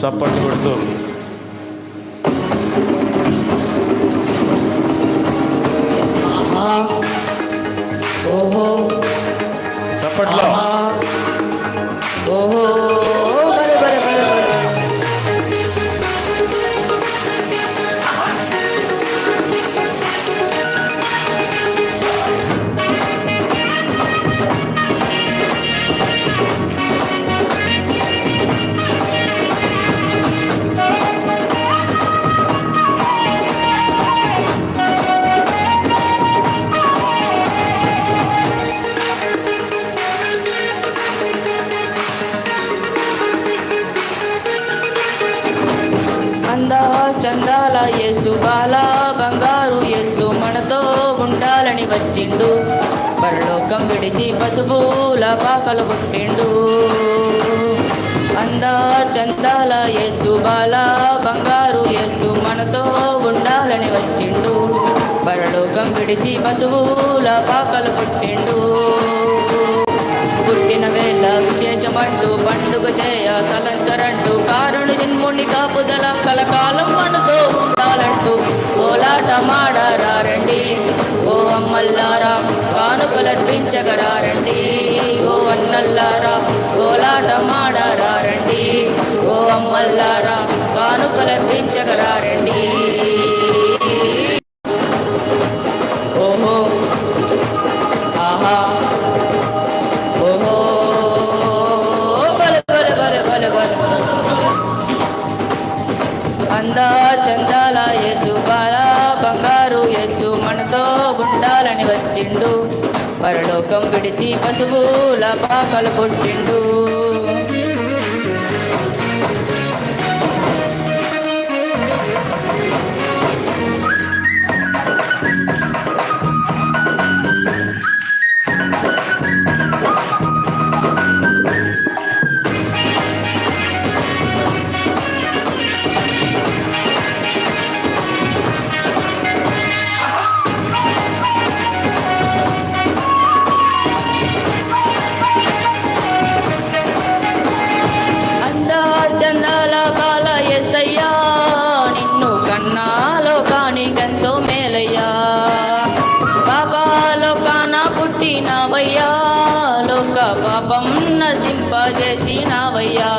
सपाट पडतो सपाटला యేసు బాలా బంగారు యేసు మనతో ఉండాలని వచ్చిండు. పరలోకం విడిచి పసుపుల పాకలు పుట్టిండు అందా చందాల యేసు బాలా బంగారు యేసు మనతో ఉండాలని వచ్చిండు. పరలోకం విడిచి పశువుల పాకలు పుట్టిండు పుట్టిన వేళ విశేషమంటూ పండుగ చేయ తలంచరంటూ కారుణి జన్ముని కాపుదల కలకాలం మనతో ఉండాలంటూ కోలాట మాడారండి ఓ అమ్మల్లారా కానుకలర్పించగరారండి. ఓ అన్నల్లారా కోలాట మాడారండి ఓ అమ్మల్లారా కానుకలర్పించగరారండి. అందా చందాల యేసు బాల బంగారు యేసు మనతో ఉండాలని వచ్చిండు. పరలోకం విడిచి పశువుల పాపలు పుట్టిండు. పాపం నశింపజేసినవయ్యా.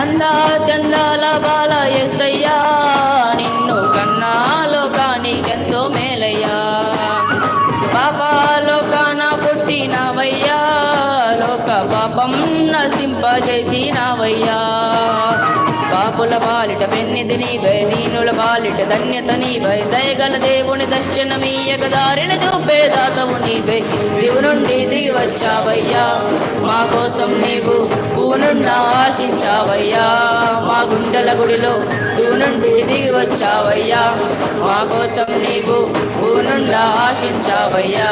అందా చందాల బాల ఎస్సయ్యా నిన్ను కన్నా కాని ఎంతో మేలయ్యా. పాపాలో కాన పుట్టినవయ్యా లోక పాపం నశింపజేసినవయ్యా. పాలిట బాలిట పెన్నిది నీవై దీనుల బాలిట ధన్యత నీవై. దయగల దేవుని దర్శనమీయక దారిని చూపేదాతవు నీవై. దివు నుండి దిగి వచ్చావయ్యా మా కోసం నీవు పూనున్న ఆశించావయ్యా. మా గుండెల గుడిలో తూ నుండి దిగి వచ్చావయ్యా మా కోసం నీవు పూనున్న ఆశించావయ్యా.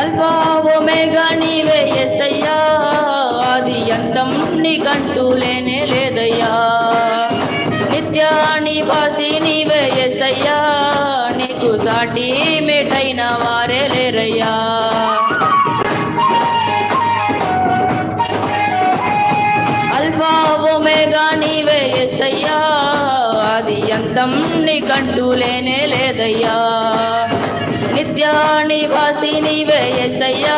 అల్ఫా ఒమేగా నీవే ఎస్సయ్యా. అది అంతం నీకంటూ లేనే లేదయ్యా. నిత్య నివాసి నీవే ఎస్సయ్యా. నీకు సాటి మేటైన వారే లేరయ్యా. అల్ఫా ఒమేగా నీవే ఎస్సయ్యా. అది అంతం నీకంటూ లేనే లేదయ్యా. నిత్య నివాసి వేయసయ్యా.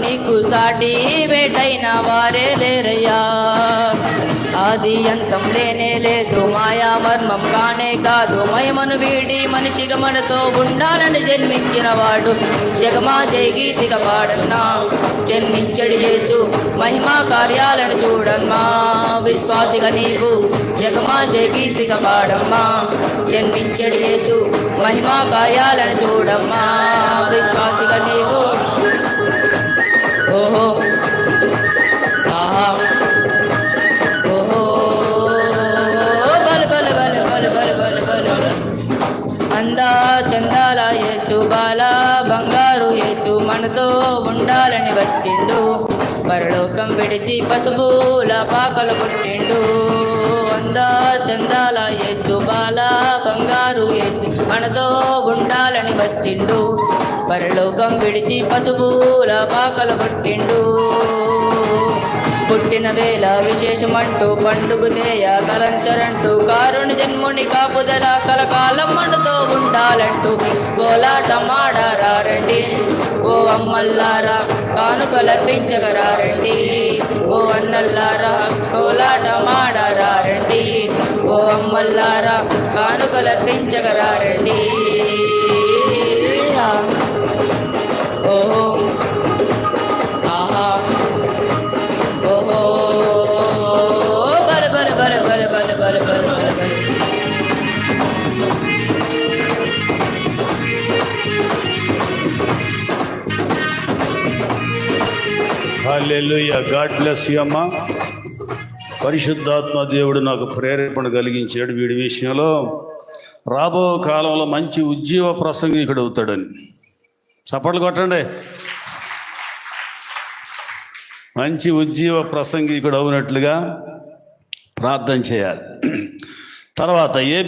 నీకు సాటి వేటైన వారే లేరయ్యా. ఆది అంతం లేనే లేదు. మాయా మర్మం కానే కాదు. మయమను వీడి మనిషి గమనతో ఉండాలని జన్మించిన వాడు. జగమా జై గీతిగా పాడన్నా. జన్మించడి యేసు. మహిమా కార్యాలను చూడమ్మా విశ్వాసిగా నీవు జగమా జై గీతిగా పాడమ్మా. జన్మించడి యేసు. మహిమా కార్యాలను చూడమ్మా. విశ్వాసిగా నీవు. ఓహో. ఉండాలని వచ్చిండు. పరలోకం విడిచి పసుపుల పాకలు పుట్టిండు. అందా చందాల ఎత్తు బాల బంగారు ఎత్తు మనతో ఉండాలని వచ్చిండు. పరలోకం విడిచి పసుపుల పాకలు పుట్టిండు. పుట్టిన వేళ విశేషమంటూ పండుగ దేయ కలంచరంటూ కారుని జన్ముని కాపుదల కలకాలం మనతో ఉండాలంటూ కోలాటమాడారండి ఓ అమ్మల్లారా కానుకలర్పించగరారండి ఓ అన్నల్లారా కోలాట ఓ అమ్మల్లారా కానుకలర్పించగరారండి హల్లెలూయా గాడ్ బ్లెస్ యు అమ్మా. పరిశుద్ధాత్మ దేవుడు నాకు ప్రేరేపణ కలిగించాడు వీడి విషయంలో. రాబో కాలంలో మంచి ఉద్యోగ ప్రసంగికుడు అవుతాడని చప్పట్లు కొట్టండి. మంచి ఉద్యోగ ప్రసంగికుడు అవునట్లుగా ప్రార్థన చేయాలి. తర్వాత ఏ